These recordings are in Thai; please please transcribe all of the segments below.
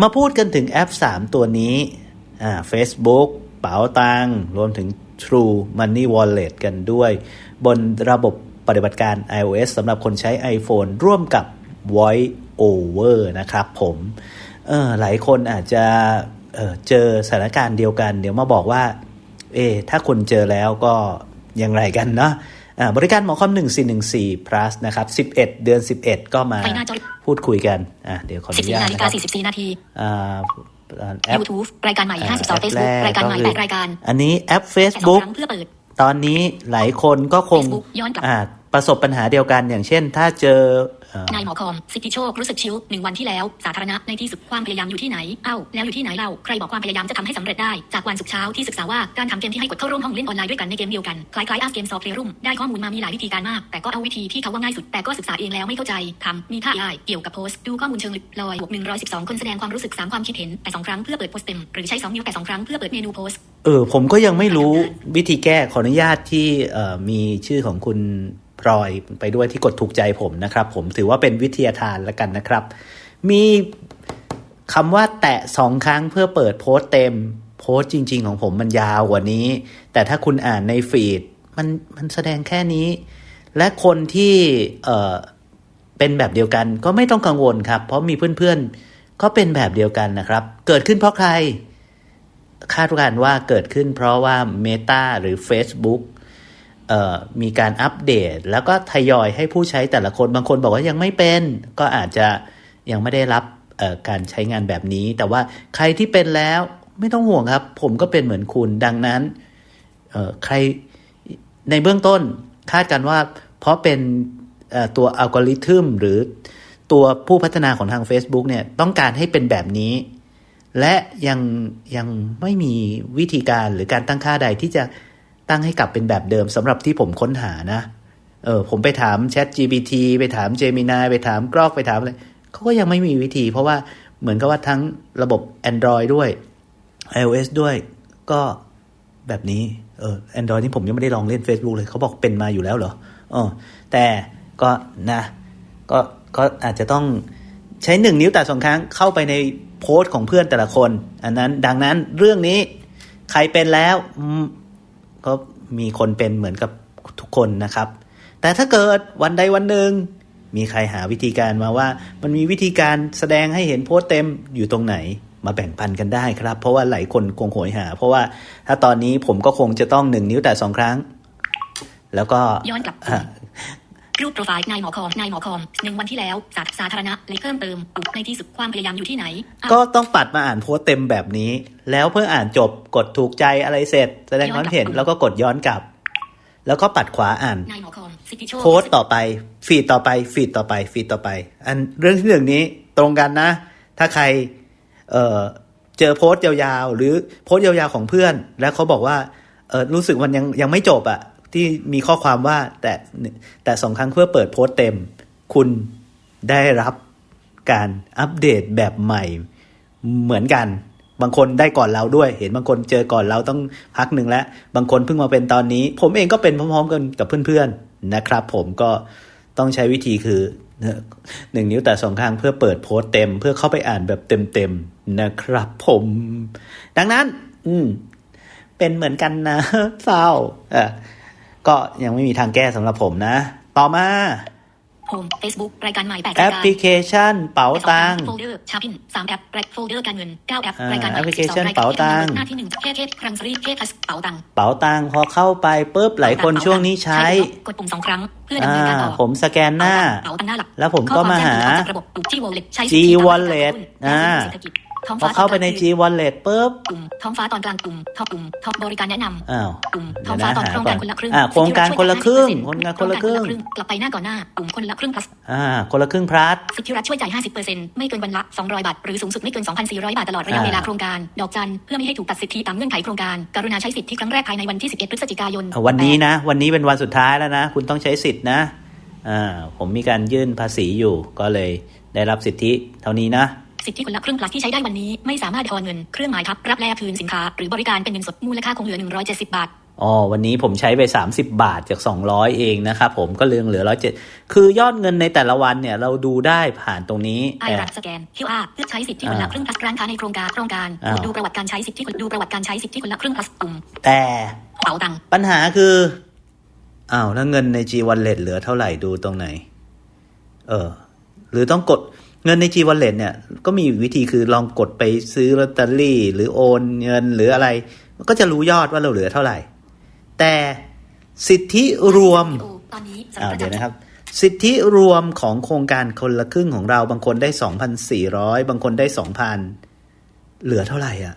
มาพูดกันถึงแอป 3 ตัวนี้อ่า Facebook เป๋าตัง รวมถึง True Money Wallet กันด้วย บนระบบปฏิบัติการ iOS สำหรับคนใช้ iPhone ร่วมกับ Voice Over นะครับผมเออหลายคนอาจจะเออเจอสถานการณ์เดียวกัน เดี๋ยวมาบอกว่า เอ ถ้าคนเจอแล้วก็อย่างไรกันเนาะ บริการหมอคอม1414 plus นะครับ 11 เดือน 11 ก็มาไปหน้าจอพูดคุยกันอะเดี๋ยวขออนุ14ญาตนาฬินะคการับ44นาทีอ่าแอป YouTube รายการใหม่อ่า52แอป Facebook แรายการใหม่ก็คือ8รายการ อันนี้แอปแต่สอง Facebook ครั้งเพื่อเปิดตอนนี้หลายคนก็คง Facebook ย้อนกลับอ่า ประสบปัญหาเดียวกันอย่างเช่น ถ้าเจอนายหมอคอมสิทธิโชครู้สึกชิวหนึ่งวันที่แล้ว สาธารณะในที่สุดความพยายามอยู่ที่ไหนเอ้าแล้วอยู่ที่ไหนเราใครบอกความพยายามจะทำให้สำเร็จได้จากวันศุกร์เช้าที่ศึกษาว่าการทำเกมที่ให้กดเข้าร่วมห้องเล่นออนไลน์ด้วยกันในเกมเดียวกันคล้ายๆอาร์เกมซอฟต์เพลรุ่มได้ข้อมูลมามีหลายวิธีการมาก แต่ก็เอาวิธีที่เขาว่าง่ายสุดแต่ก็ศึกษาเองแล้วไม่เข้าใจคำมีท่าย่ายเกี่ยวกับโพสต์ดูข้อมูลเชิงลึกลอยบวก112คนแสดงความรู้สึก3ความคิดเห็นแต่สองครั้งเพื่อเปิดโพสต์เต็มหรือใช้สองนิ้วแต่สองครั้งเพื่อเปิดเมนูโพสต์เออผมก็ยังไม่รู้วิธีแก้ขออนุญาตที่่มีชื่อของคุณ พลอยไปด้วยที่กดถูกใจผมนะครับ ผมถือว่าเป็นวิทยาทานแล้วกันนะครับ มีคำว่าแตะสองครั้งเพื่อเปิดโพสต์เต็ม โพสต์จริง ๆ ของผมมันยาวกว่านี้ แต่ถ้าคุณอ่านในฟีดมันมันแสดงแค่นี้ และคนที่เเป็นแบบเดียวกันก็ไม่ต้องกังวลครับ เพราะมีเพื่อนๆก็เป็นแบบเดียวกันนะครับ เกิดขึ้นเพราะใคร คาดการณ์ว่าเกิดขึ้นเพราะว่า Meta หรือ Facebook มีการอัปเดต แล้วก็ทยอยให้ผู้ใช้แต่ละคนบางคนบอกว่ายังไม่เป็น ก็อาจจะยังไม่ได้รับการใช้งานแบบนี้ แต่ว่าใครที่เป็นแล้วไม่ต้องห่วงครับ ผมก็เป็นเหมือนคุณดังนั้นใครในเบื้องต้นคาดกันว่า เพราะเป็นตัวอัลกอริทึมหรือตัวผู้พัฒนาของทาง Facebook เนี่ยต้องการให้เป็นแบบนี้ และยังยังไม่มีวิธีการหรือการตั้งค่าใดที่จะ ตั้งให้กลับเป็นแบบเดิมสำหรับที่ผมค้นหานะ เออผมไปถาม Chat GPT ไปถาม Gemini ไปถามกรอกไปถามอะไรเขาก็ยังไม่มีวิธี เพราะว่าเหมือนกับว่าทั้งระบบ Android ด้วย iOS ด้วยก็แบบนี้เออ Android นี่ผมยังไม่ได้ลองเล่น Facebook เลยเขาบอกเป็นมาอยู่แล้วเหรออ๋อแต่ก็นะก็ก็อาจจะต้องใช้หนึ่งนิ้วแต่สองครั้งเข้าไปในโพสต์ของเพื่อนแต่ละคน อันนั้นดังนั้นเรื่องนี้ใครเป็นแล้ว ก็มีคนเป็นเหมือนกับทุกคนนะครับ แต่ถ้าเกิดวันใดวันหนึ่งมีใครหาวิธีการมาว่า มันมีวิธีการแสดงให้เห็นโพสต์เต็มอยู่ตรงไหนมาแบ่งปันกันได้ครับ เพราะว่าหลายคนคงโหยหา เพราะว่าถ้าตอนนี้ผมก็คงจะต้องหนึ่งนิ้วแต่สองครั้ง แล้วก็ย้อนกลับอะ รูปโปรไฟล์นายหมอคอมนายหมอคอมหนึ่งวันที่แล้วสาสาธารณะเลยเพิ่มเติมอุในที่สุดความพยายามอยู่ที่ไหนเอ้าก็ต้องปัดมาอ่านโพสต์เต็มแบบนี้ แล้วเพื่ออ่านจบกดถูกใจอะไรเสร็จ แสดงความเห็นแล้วก็กดย้อนกลับ แล้วก็ปัดขวาอ่านนายหมอคอมสิทธิโชคโพสต์ต่อไป ฟีดต่อไป ฟีดต่อไป ฟีดต่อไป อันเรื่องที่หนึ่งนี้ตรงกันนะ ถ้าใครเอ่อเจอโพสต์ยาวๆ หรือโพสต์ยาวๆของเพื่อน แล้วเขาบอกว่าเออรู้สึกมันยังยังไม่จบอะ ที่มีข้อความว่าแต่แต่สองครั้งเพื่อเปิดโพสต์เต็ม คุณได้รับการอัปเดตแบบใหม่เหมือนกัน บางคนได้ก่อนเราด้วย เห็นบางคนเจอก่อนเราต้องพักหนึ่งแล้ว บางคนเพิ่งมาเป็นตอนนี้ ผมเองก็เป็นพร้อมๆกันกับเพื่อนๆนะครับ ผมก็ต้องใช้วิธีคือหนึ่งนิ้วแต่สองข้างเพื่อเปิดโพสต์เต็ม เพื่อเข้าไปอ่านแบบเต็มๆนะครับ ผม ดังนั้น อืม เป็นเหมือนกันนะเศร้าอะ ก็ยังไม่มีทางแก้สำหรับผมนะ ต่อมาโฮมเฟซบุ๊กรายการใหม่แปดแอรายปการพลิเคชันเป๋าตังค์โฟลเดอร์ชาพินสามแอปแรกโฟลเดอร์การเงินเก้าแอปอ่ารายการใหม่แอปพลิเคชัน12รยกรเป๋าตังค์หน้าที่หนึ่งเคสเคสครังซีเคสพัสเป๋าตังค์เป๋าตังค์พอเข้าไปปุ๊บหลายคนช่วงนี้ใช้ กดปุ่มสองครั้งเพื่อดำเนินการต่อผมสแกนหน้าเป๋าตังค์หน้าหลักแล้วผมก็มาหาข้อควแจ้งเตือนออกจากระบบปุ่ม G Wallet ใช้ G Wallet อ่า ท้องพอฟ้าเข้าไปใน G Wallet ปุ๊บปุ่มท้องฟ้าตอนกลางปุ่มท็อปปุ่มท็อปบริการแนะนำอ้าวปุ่มเดี๋ท้ยอวงฟ้านะตอนหาโครงก่กาอรนคนละครึ่งอ่าโครงการคนละครึ่งโครงการคนละครึ่งกลับไปหน้าก่อนหน้าปุ่มคนละครึ่ง plus อ่าคนละครึ่งพลัสสิทธิรัฐช่วยจ่าย 50%ไม่เกินวันละ200 บาท หรือสูงสุดไม่เกิน 2,400 บาทตลอดระยะอ่าเวลาโครงการ ดอกจันเพื่อไม่ให้ถูกตัดสิทธิตามเงื่อนไขโครงการกรุณาใช้สิทธิครั้งแรกภายในวันที่ 11 พฤศจิกายนอะวันนี้นะ วันนี้เป็นวันสุดท้ายแล้วนะ คุณต้องใช้สิทธิ์นะอ่าผมมีการยื่นภาษีอยู่ก็เลยได้รับสิทธิเท่านี้นะ สิทธิคนละครึ่ง plus ที่ใช้ได้วันนี้ไม่สามารถทอนเงินเครื่องหมายทับรับแลกคืนสินค้า หรือบริการเป็นเงินสดมูลค่าคงเหลือ 170 บาทอ๋อวันนี้ผมใช้ไป 30 บาทจาก 200 เองนะครับผมก็เหลือเหลือร้อยเจ็ดคือยอดเงินในแต่ละวันเนี่ยเราดูได้ผ่านตรงนี้ไอแต่รัฐสแกน QR เพื่อใช้สิทธิคนละอ่าครึ่ง plus ร้านค้าในโครงการโครงการอ้าวดูประวัติการใช้สิทธิคนดูประวัติการใช้สิทธิคนละครึ่ง plus ปุ่มแต่เป๋าตังค์ปัญหาคืออ้าวแล้วเงินใน G Wallet เหลือเท่าไหร่ดูตรงไหน เออ หรือต้องกด เงินใน G Wallet เนี่ยก็มีวิธีคือลองกดไปซื้อลอตเตอรี่ หรือโอนเงินหรืออะไร มันก็จะรู้ยอดว่าเราเหลือเท่าไหร่ แต่สิทธิรวมโอ้ตอนนี้สำหอ่ารับเดี๋ยวนะครับ สิทธิรวมของโครงการคนละครึ่งของเราบางคนได้ 2,400 บางคนได้ 2,000 เหลือเท่าไหร่อะ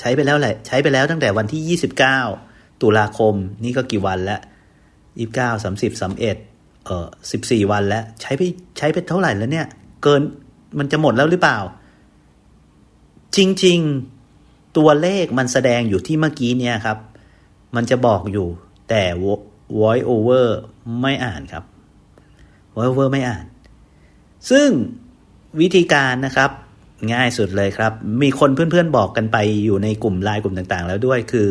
ใช้ไปแล้วแหละ ใช้ไปแล้วตั้งแต่วันที่ 29 ตุลาคม นี่ก็กี่วันแล้ว29 30 31เอ่อ14 วันแล้ว ใช้ไปใช้ไปเท่าไหร่แล้วเนี่ย เกินมันจะหมดแล้วหรือเปล่า จริง ๆ ตัวเลขมันแสดงอยู่ที่เมื่อกี้เนี่ยครับ มันจะบอกอยู่ แต่ vo- voice over ไม่อ่านครับ voice over ไม่อ่าน ซึ่งวิธีการนะครับ ง่ายสุดเลยครับ มีคนเพื่อนๆบอกกันไปอยู่ในกลุ่มไลน์กลุ่มต่างๆ แล้วด้วยคือ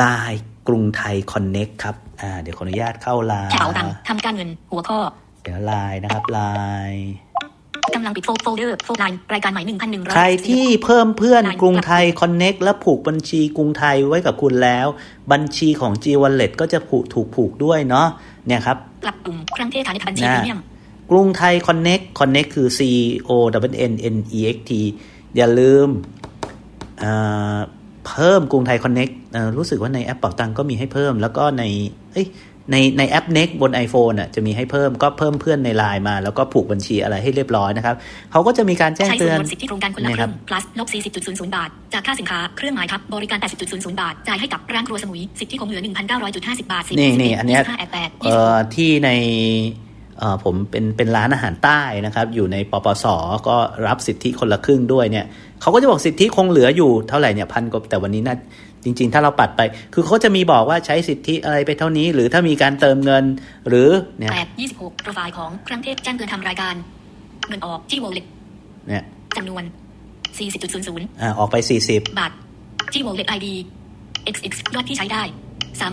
Line กรุงไทย Connect ครับ อ่า เดี๋ยวขออนุญาตเข้าไลน์เป๋าตังค์ทำการเงินหัวข้อ เดี๋ยวไลน์นะครับไลน์กำลังปิดโฟลเดอร์โฟลไลน์รายการใหม่1,100ใครที่เพิ่มเพื่อนกรุงไทย Connect และผูกบัญชีกรุงไทยไว้กับคุณแล้ว บัญชีของ G Wallet ก็จะผูกถูกผูกด้วยเนาะเนี่ยครับปรับปรุงครั้งเทศฐานในบัญชีนะพรีเมียมกรุงไทย Connect Connect คือ C O W N N E X T อย่าลืมเอ่อเพิ่มกรุงไทย Connect เอ่อรู้สึกว่าในแอปเป่าตังก็มีให้เพิ่มแล้วก็ในเอ้ย ในในแอป Next บน iPhone อะจะมีให้เพิ่มก็เพิ่มเพื่อนในไลน์มา แล้วก็ผูกบัญชีอะไรให้เรียบร้อยนะครับเขาก็จะมีการแจ้งใช้ส่เตืวนอนลดสิทธิโครงการคนละเนี่ยคครัรึ่บง plus ลบ40.00 บาท จากค่าสินค้าเครื่องหมายทับบริการ 80.00 บาท จ่ายให้กับร้านครัวสมุย สิทธิคงเหลือ 1,900.50 บาท10นี่นี่11อันเนี้ย25แอดแปดเอ่อที่ในเอ่อผมเป็นเป็นร้านอาหารใต้นะครับ อยู่ในปปสก็รับสิทธิคนละครึ่งด้วยเนี่ยเขาก็จะบอกสิทธิคงเหลืออยู่เท่าไหร่เนี่ยพันกว่าแต่วันนี้น่า จริงๆ ถ้าเราปัดไป คือเขาจะมีบอกว่าใช้สิทธิอะไรไปเท่านี้ หรือถ้ามีการเติมเงิน หรือเนี่ยแปด26โปรไฟล์ของครั้งเทพแจ้งเตือนทำรายการ เงินออกที่ wallet เนี่ยจำนวน40.00อ่าออกไป40บาทที่ wallet ID xx ยอดที่ใช้ได้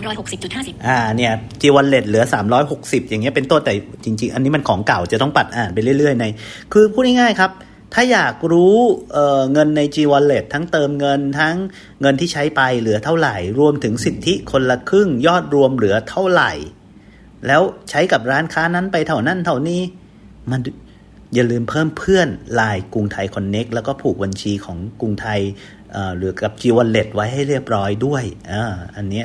360.50อ่าเนี่ยจีวันเลตเหลือ360อย่างเงี้ยเป็นต้นแต่จริง ๆ อันนี้มันของเก่าจะต้องปัดอ่านไปเรื่อย ๆ ใน คือพูดง่ายๆครับ ถ้าอยากรู้เเงินใน G Wallet ทั้งเติมเงินทั้งเงินที่ใช้ไปเหลือเท่าไหร่ รวมถึงสิทธิคนละครึ่งยอดรวมเหลือเท่าไหร่ แล้วใช้กับร้านค้านั้นไปเท่านั้นเท่านี้มันอย่าลืมเพิ่มเพื่อนไลน์กรุงไทย Connect แล้วก็ผูกบัญชีของกรุงไทยหรือกับ G Wallet ไว้ให้เรียบร้อยด้วยออันนี้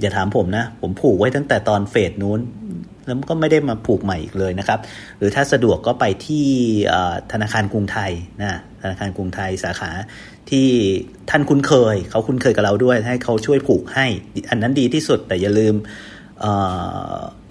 อย่าถามผมนะ ผมผูกไว้ตั้งแต่ตอนเฟสนู้น แล้วก็ไม่ได้มาผูกใหม่อีกเลยนะครับ หรือถ้าสะดวกก็ไปที่ธนาคารกรุงไทยนะธนาคารกรุงไทยสาขาที่ท่านคุ้นเคย เขาคุ้นเคยกับเราด้วยให้เขาช่วยผูกให้ อันนั้นดีที่สุดแต่อย่าลืม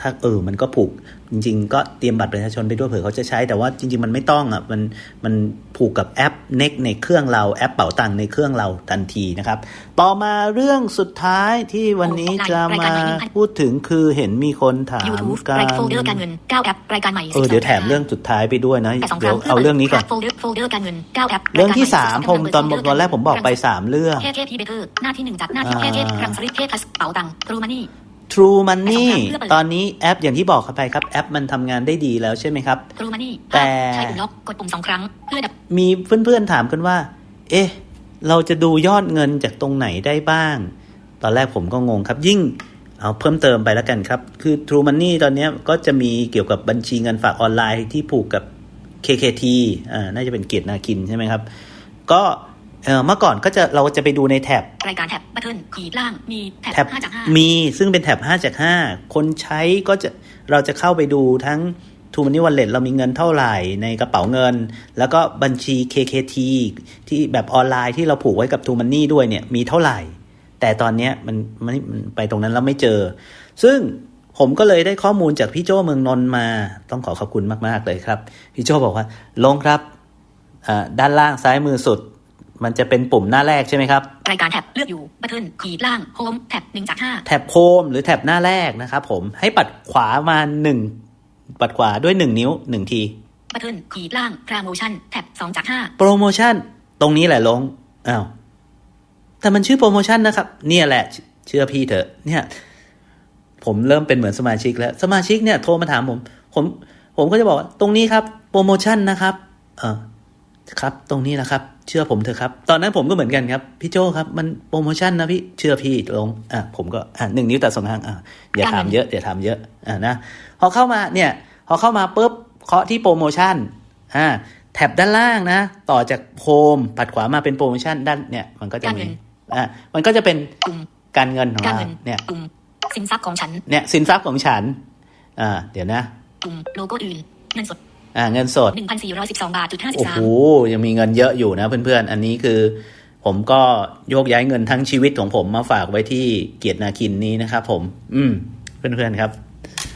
ถ้าเออมันก็ผูก จริง ๆ ก็เตรียมบัตรประชาชนไปด้วยเผื่อเขาจะใช้แต่ว่าจริง ๆ มันไม่ต้องอะมันมันผูกกับแอป Next ในเครื่องเราแอปเป๋าตังค์ในเครื่องเราทันทีนะครับ ต่อมาเรื่องสุดท้ายที่วันนี้จะมาพูดถึงคือเห็นมีคนถาม YouTube การรายโฟลเดอร์การเงิน9แอปรายการใหม่เออเดี๋ยวแถมเรื่องสุดท้ายไปด้วยนะแต่สองคเดี๋ยรั้วงเอาเรื่องนี้ก่อนโฟลเดอร์โฟลเดอร์การเงิน9แอปเรื่องที่ยกใหสามผมตอนตอนแรกผมบอกไปสามเรื่องแค่แค่พีเบเกอร์หน้าที่หนึ่งจากหน้าที่อ่าแค่แค่ครังสริปแค่พัสเป๋าตังค์รูมานี่ True Money ไปสองครั้งเพื่อเปิดตอนนี้แอปอย่างที่บอกเข้าไปครับ แอปมันทำงานได้ดีแล้วใช่ไหมครับรูมานี่แต่ใช้ปุ่มล็อกกดปุ่มสองครั้งเพื่อดับมีเพื่อนๆถามกันว่า เอ๊ะ เราจะดูยอดเงินจากตรงไหนได้บ้าง ตอนแรกผมก็งงครับ ยิ่งเอาเพิ่มเติมไปแล้วกันครับ คือ True Money ตอนเนี้ยก็จะมีเกี่ยวกับบัญชีเงินฝากออนไลน์ที่ผูกกับ KKT อ่าน่าจะเป็นเกียรตินาคินใช่ไหมครับ ก็ เอ่อเมื่อก่อนก็จะเราจะไปดูในแท็บรายการแท็บบัตเทิลขีดล่างมีแท็บแท็บห้าจากห้ามีซึ่งเป็นแท็บ5จาก5คนใช้ก็จะเราจะเข้าไปดูทั้ง t ูมันนี่วันเล็ตเรามีเงินเท่าไหร่ในกระเป๋าเงิน แล้วก็บัญชี KKT ที่แบบออนไลน์ที่เราผูกไว้กับ t ูมันนี่ด้วยเนี่ยมีเท่าไหร่ แต่ตอนเนี้ยมันมันมันไปตรงนั้นแล้วไม่เจอ ซึ่งผมก็เลยได้ข้อมูลจากพี่โจเมืองนนท์มา ต้องขอขอบคุณมาก ๆ เลยครับ พี่โจบอกว่าลงครับอ่าด้านล่างซ้ายมือสุด มันจะเป็นปุ่มหน้าแรกใช่ไหมครับรายการแท็บเลือกอยู่บัตเทิลขีดล่างโฮมแท็บหนึ่งจากห้าแท็บโฮมหรือแท็บหน้าแรกนะครับผมให้ปัดขวามาหนึ่งปัดขวาด้วยหนึ่งนิ้วหนึ่งทีบัตเทิลขีดล่างพรโมชั่นแท็บสองจากห้าโปรโมชั่นตรงนี้แหละลงอ้าวแต่มันชื่อโปรโมชั่นนะครับ เนี่ยแหละ เชื่อพี่เถอะ เนี่ย ผมเริ่มเป็นเหมือนสมาชิกแล้ว สมาชิกเนี่ยโทรมาถามผม ผม ผมก็จะบอกว่าตรงนี้ครับ โปรโมชั่นนะครับ เออ ครับ ตรงนี้นะครับ เชื่อผมเถอะครับ ตอนนั้นผมก็เหมือนกันครับ พี่โจครับ มันโปรโมชั่นนะพี่เชื่อพี่ลงอะผมก็อะหนึ่งนิ้วแต่สองข้างอะอย่าถามเยอะอย่าถามเยอะอะนะพอเข้ามาเนี่ย พอเข้ามาปุ๊บเคาะที่โปรโมชั่นอ่าแท็บด้านล่างนะ ต่อจากโฮมปัดขวามาเป็นโปรโมชั่นด้านเนี่ย มันก็จะการมีเงินอะมันก็จะเป็นปุ่มการเงินของการเราเงินเนี่ยปุ่มสินทรัพย์ของฉันเนี่ยสินทรัพย์ของฉันอ่าเดี๋ยวนะปุ่มโลโก้อื่นเงินสด อ่าเงินสด 1,412 บาทจุดโอ้โห53ยังมีเงินเยอะอยู่นะเพื่อนๆ อันนี้คือ ผมก็โยกย้ายเงินทั้งชีวิตของผมมาฝากไว้ที่เกียรตินาคินนี้นะครับผม อืม เพื่อนๆครับ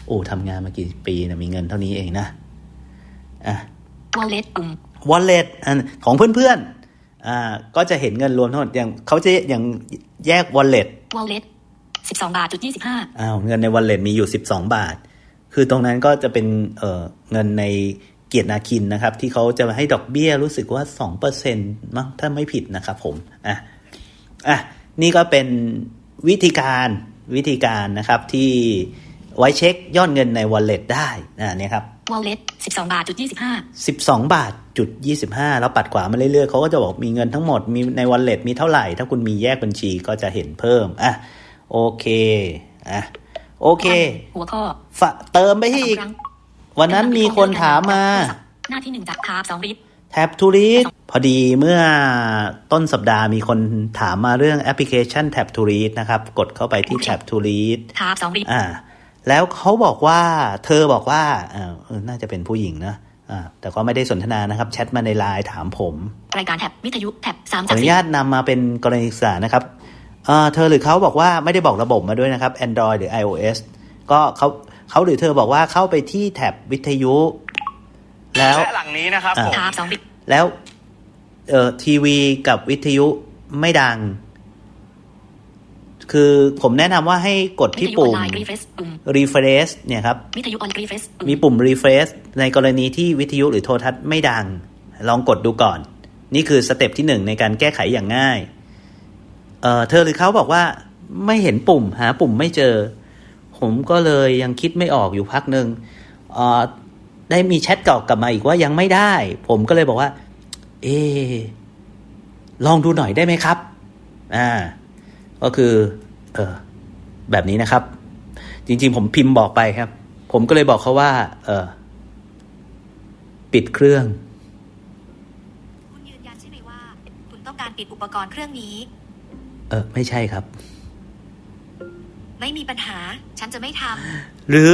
โอ้ทำงานมากี่ปีนะมีเงินเท่านี้เองนะอะ wallet ปุ่ม wallet อันของเพื่อนๆอ่าก็จะเห็นเงินรวมทั้งหมดอย่างเขาจะอย่างแยก wallet wallet 12 บาทจุด25อ้าวเงินใน wallet มีอยู่ 12 บาท คือตรงนั้นก็จะเป็นเอ่อเงินในเกียรตินาคินนะครับ ที่เขาจะให้ดอกเบี้ยรู้สึกว่า 2%มั้งถ้าไม่ผิดนะครับผมอะอะนี่ก็เป็นวิธีการวิธีการนะครับที่ไว้เช็คยอดเงินใน wallet ได้อ่าเนี่ยครับ wallet 12บาทจุด25 12บาทจุด25แล้วปัดขวามาเรื่อยๆเขาก็จะบอกมีเงินทั้งหมดมีใน wallet มีเท่าไหร่ ถ้าคุณมีแยกบัญชีก็จะเห็นเพิ่มอะโอเคอะ โอเค หัวข้อฝะเติมไปให้อีกครั้งวันนั้นมีคนถามมา หน้าที่หนึ่งจากคาบสองริบแท็บทูริสพอดีเมื่อต้นสัปดาห์มีคนถามมาเรื่องแอปพลิเคชันแท็บทูริสนะครับ กดเข้าไปที่แท็บทูริสคาบสองริบอ่า แล้วเขาบอกว่า เธอบอกว่าอ่าเออน่าจะเป็นผู้หญิงนะอ่าแต่ก็ไม่ได้สนทนานะครับ แชทมาในไลน์ถามผม รายการแท็บวิทยุแท็บสามขอจากอนุสี่ญาตนำมาเป็นกรณีศึกษานะครับ เอ่อเธอหรือเขาบอกว่าไม่ได้บอกระบบมาด้วยนะครับ Android หรือ iOS ก็เขาเขาหรือเธอบอกว่าเข้าไปที่แท็บวิทยุ แล้วและหลังนี้นะครับอ่าผมคาบสองริบแล้วเอ่อทีวีกับวิทยุไม่ดัง คือผมแนะนำว่าให้กดวิที่ทยุออนปุ่มไลน์รีเฟรชปุ่ม refresh เนี่ยครับวิทยุออนรีเฟรชปุ่มมีปุ่ม refresh ในกรณีที่วิทยุหรือโทรทัศน์ไม่ดัง ลองกดดูก่อน นี่คือสเต็ปที่หนึ่งในการแก้ไขอย่างง่าย เออเธอหรือเขาบอกว่าไม่เห็นปุ่ม หาปุ่มไม่เจอ ผมก็เลยยังคิดไม่ออกอยู่พักหนึ่งเออได้มีแชทตอบกลับมาอีกว่ายังไม่ได้ ผมก็เลยบอกว่า เอลองดูหน่อยได้ไหมครับ อ่า ก็คือ เออแบบนี้นะครับ จริง ๆ ผมพิมพ์บอกไปครับ ผมก็เลยบอกเขาว่า เออปิดเครื่อง คุณยืนยันใช่ไหมว่า คุณต้องการปิดอุปกรณ์เครื่องนี้ ออไม่ใช่ครับ ไม่มีปัญหา ฉันจะไม่ทหรือ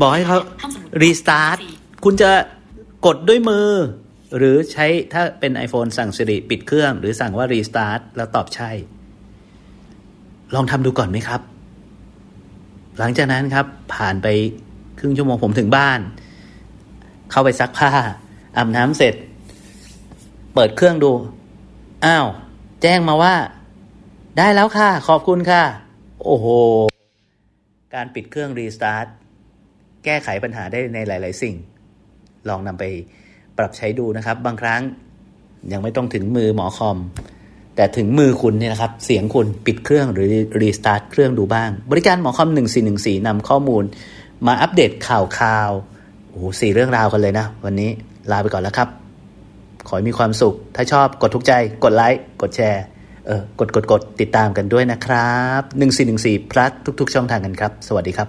บอกให้เขาห้องสมุดรีสตาร์ทสี่คุณจะกดด้วยมือ หรือใช้ถ้าเป็น iPhone สั่งสิริปิดเครื่อง หรือสั่งว่ารีสตาร์ทแล้วตอบใช่ ลองทำดูก่อนไหมครับ หลังจากนั้นครับ ผ่านไปครึ่งชั่วโมงผมถึงบ้าน เข้าไปซักผ้าอาบน้ำเสร็จ เปิดเครื่องดู อ้าว แจ้งมาว่า ได้แล้วค่ะ ขอบคุณค่ะ โอ้โห การปิดเครื่องรีสตาร์ทแก้ไขปัญหาได้ในหลาย ๆ สิ่ง ลองนำไปปรับใช้ดูนะครับ บางครั้งยังไม่ต้องถึงมือหมอคอม แต่ถึงมือคุณเนี่ยนะครับ เสียงคุณปิดเครื่องหรือรีสตาร์ทเครื่องดูบ้าง บริการหมอคอม 1414นำข้อมูล มาอัปเดตข่าวข่าวโอ้โหสี่เรื่องราวกันเลยนะ วันนี้ลาไปก่อนแล้วครับ ขอให้มีความสุข ถ้าชอบกดทุกใจ กดไลค์ กดแชร์ เออกดกดกดติดตามกันด้วยนะครับ 1414พลัสทุก ๆ ช่องทางกันครับ สวัสดีครับ